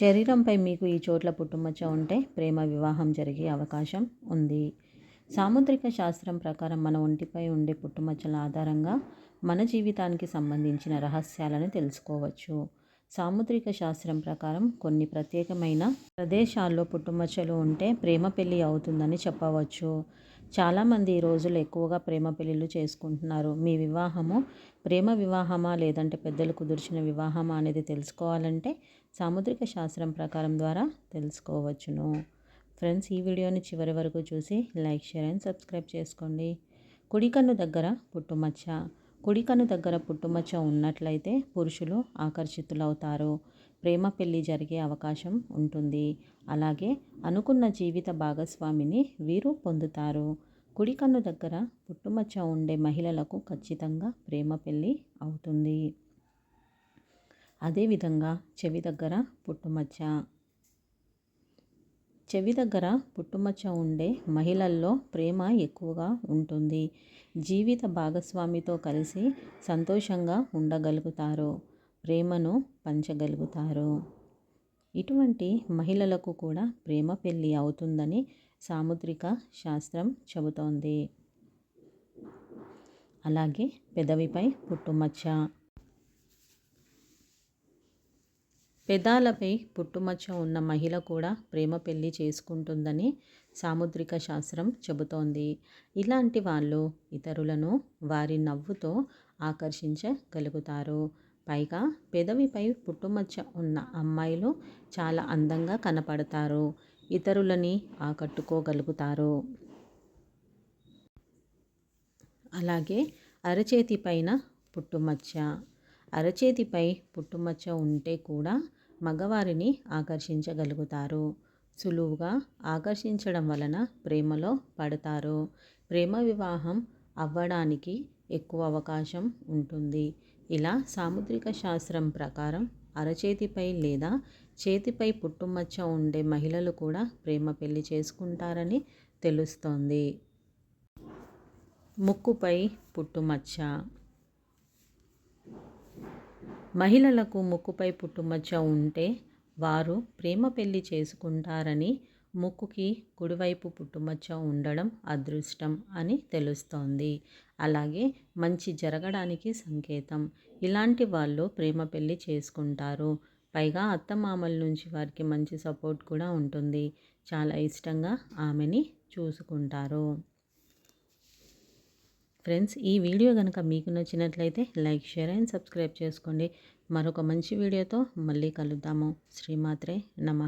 శరీరంపై మీకు ఈ చోట్ల పుట్టుమచ్చ ఉంటే ప్రేమ వివాహం జరిగే అవకాశం ఉంది. సాముద్రిక శాస్త్రం ప్రకారం మన ఒంటిపై ఉండే పుట్టుమచ్చల ఆధారంగా మన జీవితానికి సంబంధించిన రహస్యాలను తెలుసుకోవచ్చు. సాముద్రిక శాస్త్రం ప్రకారం కొన్ని ప్రత్యేకమైన ప్రదేశాల్లో పుట్టుమచ్చలు ఉంటే ప్రేమ పెళ్ళి అవుతుందని చెప్పవచ్చు. చాలామంది ఈ రోజులు ఎక్కువగా ప్రేమ పెళ్ళిళ్ళు చేసుకుంటున్నారు. మీ వివాహము ప్రేమ వివాహమా లేదంటే పెద్దలు కుదిర్చిన వివాహమా అనేది తెలుసుకోవాలంటే సాముద్రిక శాస్త్రం ప్రకారం ద్వారా తెలుసుకోవచ్చును. ఫ్రెండ్స్ ఈ వీడియోని చివరి వరకు చూసి లైక్ షేర్ అండ్ సబ్స్క్రైబ్ చేసుకోండి. కుడికన్ను దగ్గర పుట్టుమచ్చ కుడికన్ను దగ్గర పుట్టుమచ్చ ఉన్నట్లయితే పురుషులు ఆకర్షితులవుతారు. ప్రేమ పెళ్ళి జరిగే అవకాశం ఉంటుంది. అలాగే అనుకున్న జీవిత భాగస్వామిని వీరు పొందుతారు. కుడి కన్ను దగ్గర పుట్టుమచ్చ ఉండే మహిళలకు ఖచ్చితంగా ప్రేమ పెళ్ళి అవుతుంది. అదేవిధంగా చెవి దగ్గర పుట్టుమచ్చ. చెవి దగ్గర పుట్టుమచ్చ ఉండే మహిళల్లో ప్రేమ ఎక్కువగా ఉంటుంది. జీవిత భాగస్వామితో కలిసి సంతోషంగా ఉండగలుగుతారు ప్రేమను పంచగలుగుతారు. ఇటువంటి మహిళలకు కూడా ప్రేమ పెళ్ళి అవుతుందని సాముద్రిక శాస్త్రం చెబుతోంది. అలాగే పెదవిపై పుట్టుమచ్చ. పెదాలపై పుట్టుమచ్చ ఉన్న మహిళ కూడా ప్రేమ పెళ్ళి చేసుకుంటుందని సాముద్రిక శాస్త్రం చెబుతోంది. ఇలాంటి వాళ్ళు ఇతరులను వారి నవ్వుతో ఆకర్షించగలుగుతారు. పైగా పెదవిపై పుట్టుమచ్చ ఉన్న అమ్మాయిలు చాలా అందంగా కనపడతారు. ఇతరులని ఆకట్టుకోగలుగుతారు. అలాగే అరచేతి పైన పుట్టుమచ్చ. అరచేతిపై పుట్టుమచ్చ ఉంటే కూడా మగవారిని ఆకర్షించగలుగుతారు. సులువుగా ఆకర్షించడం వలన ప్రేమలో పడతారు. ప్రేమ వివాహం అవ్వడానికి ఎక్కువ అవకాశం ఉంటుంది. ఇలా సాముద్రిక శాస్త్రం ప్రకారం అరచేతిపై లేదా చేతిపై పుట్టుమచ్చ ఉండే మహిళలు కూడా ప్రేమ పెళ్ళి చేసుకుంటారని తెలుస్తోంది. ముక్కుపై పుట్టుమచ్చ. మహిళలకు ముక్కుపై పుట్టుమచ్చ ఉంటే వారు ప్రేమ పెళ్ళి చేసుకుంటారని ముక్కుకి కుడివైపు పుట్టుమచ్చ ఉండడం అదృష్టం అని తెలుస్తోంది. అలాగే మంచి జరగడానికి సంకేతం. ఇలాంటి వాళ్ళు ప్రేమ పెళ్ళి చేసుకుంటారు. పైగా అత్తమామల నుంచి వారికి మంచి సపోర్ట్ కూడా ఉంటుంది. చాలా ఇష్టంగా ఆమెని చూసుకుంటారు. ఫ్రెండ్స్ ఈ వీడియో కనుక మీకు నచ్చినట్లయితే లైక్ షేర్ అండ్ సబ్స్క్రైబ్ చేసుకోండి. మరొక మంచి వీడియోతో మళ్ళీ కలుద్దాము. శ్రీమాత్రే నమ.